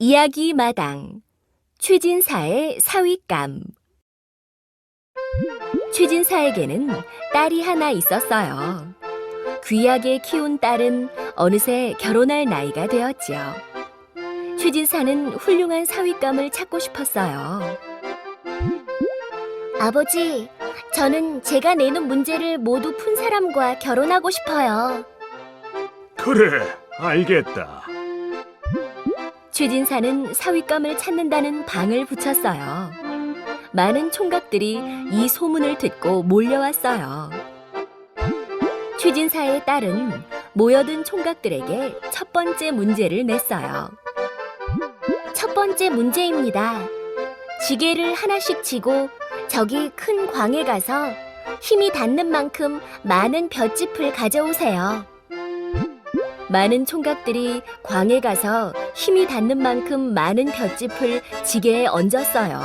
이야기 마당 최진사의 사윗감 최진사에게는 딸이 하나 있었어요. 귀하게 키운 딸은 어느새 결혼할 나이가 되었지요. 최진사는 훌륭한 사윗감을 찾고 싶었어요. 아버지, 저는 제가 내는 문제를 모두 푼 사람과 결혼하고 싶어요. 그래, 알겠다. 최진사는 사윗감을 찾는다는 방을 붙였어요. 많은 총각들이 이 소문을 듣고 몰려왔어요. 최진사의 딸은 모여든 총각들에게 첫 번째 문제를 냈어요. 첫 번째 문제입니다. 지게를 하나씩 지고 저기 큰 광에 가서 힘이 닿는 만큼 많은 볏짚을 가져오세요. 많은 총각들이 광에 가서 힘이 닿는 만큼 많은 볏짚을 지게에 얹었어요.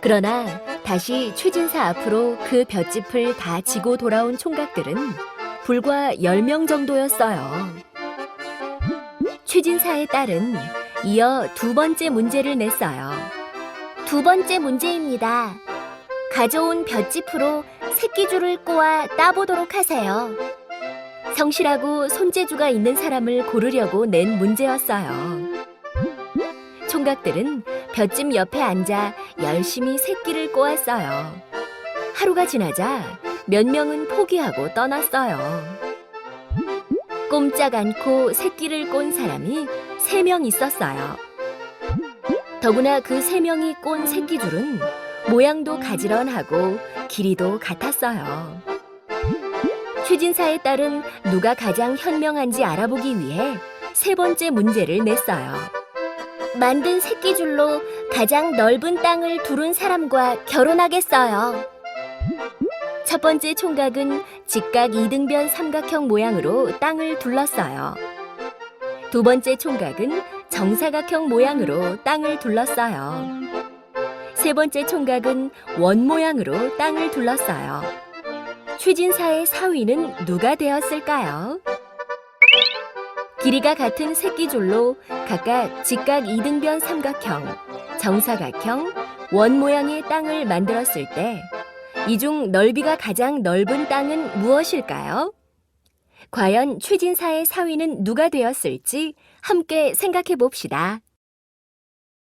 그러나 다시 최진사 앞으로 그 볏짚을 다 지고 돌아온 총각들은 불과 10명 정도였어요. 최진사의 딸은 이어 두 번째 문제를 냈어요. 두 번째 문제입니다. 가져온 볏짚으로 새끼줄을 꼬아 따보도록 하세요. 성실하고 손재주가 있는 사람을 고르려고 낸 문제였어요. 총각들은 볏짚 옆에 앉아 열심히 새끼를 꼬았어요. 하루가 지나자 몇 명은 포기하고 떠났어요. 꼼짝 않고 새끼를 꼰 사람이 세 명 있었어요. 더구나 그 세 명이 꼰 새끼줄은 모양도 가지런하고 길이도 같았어요. 최진사의 딸은 누가 가장 현명한지 알아보기 위해 세 번째 문제를 냈어요. 만든 새끼줄로 가장 넓은 땅을 두른 사람과 결혼하겠어요. 첫 번째 총각은 직각 이등변 삼각형 모양으로 땅을 둘렀어요. 두 번째 총각은 정사각형 모양으로 땅을 둘렀어요. 세 번째 총각은 원 모양으로 땅을 둘렀어요. 최진사의 사위는 누가 되었을까요? 길이가 같은 새끼줄로 각각 직각 이등변 삼각형, 정사각형, 원 모양의 땅을 만들었을 때 이 중 넓이가 가장 넓은 땅은 무엇일까요? 과연 최진사의 사위는 누가 되었을지 함께 생각해 봅시다.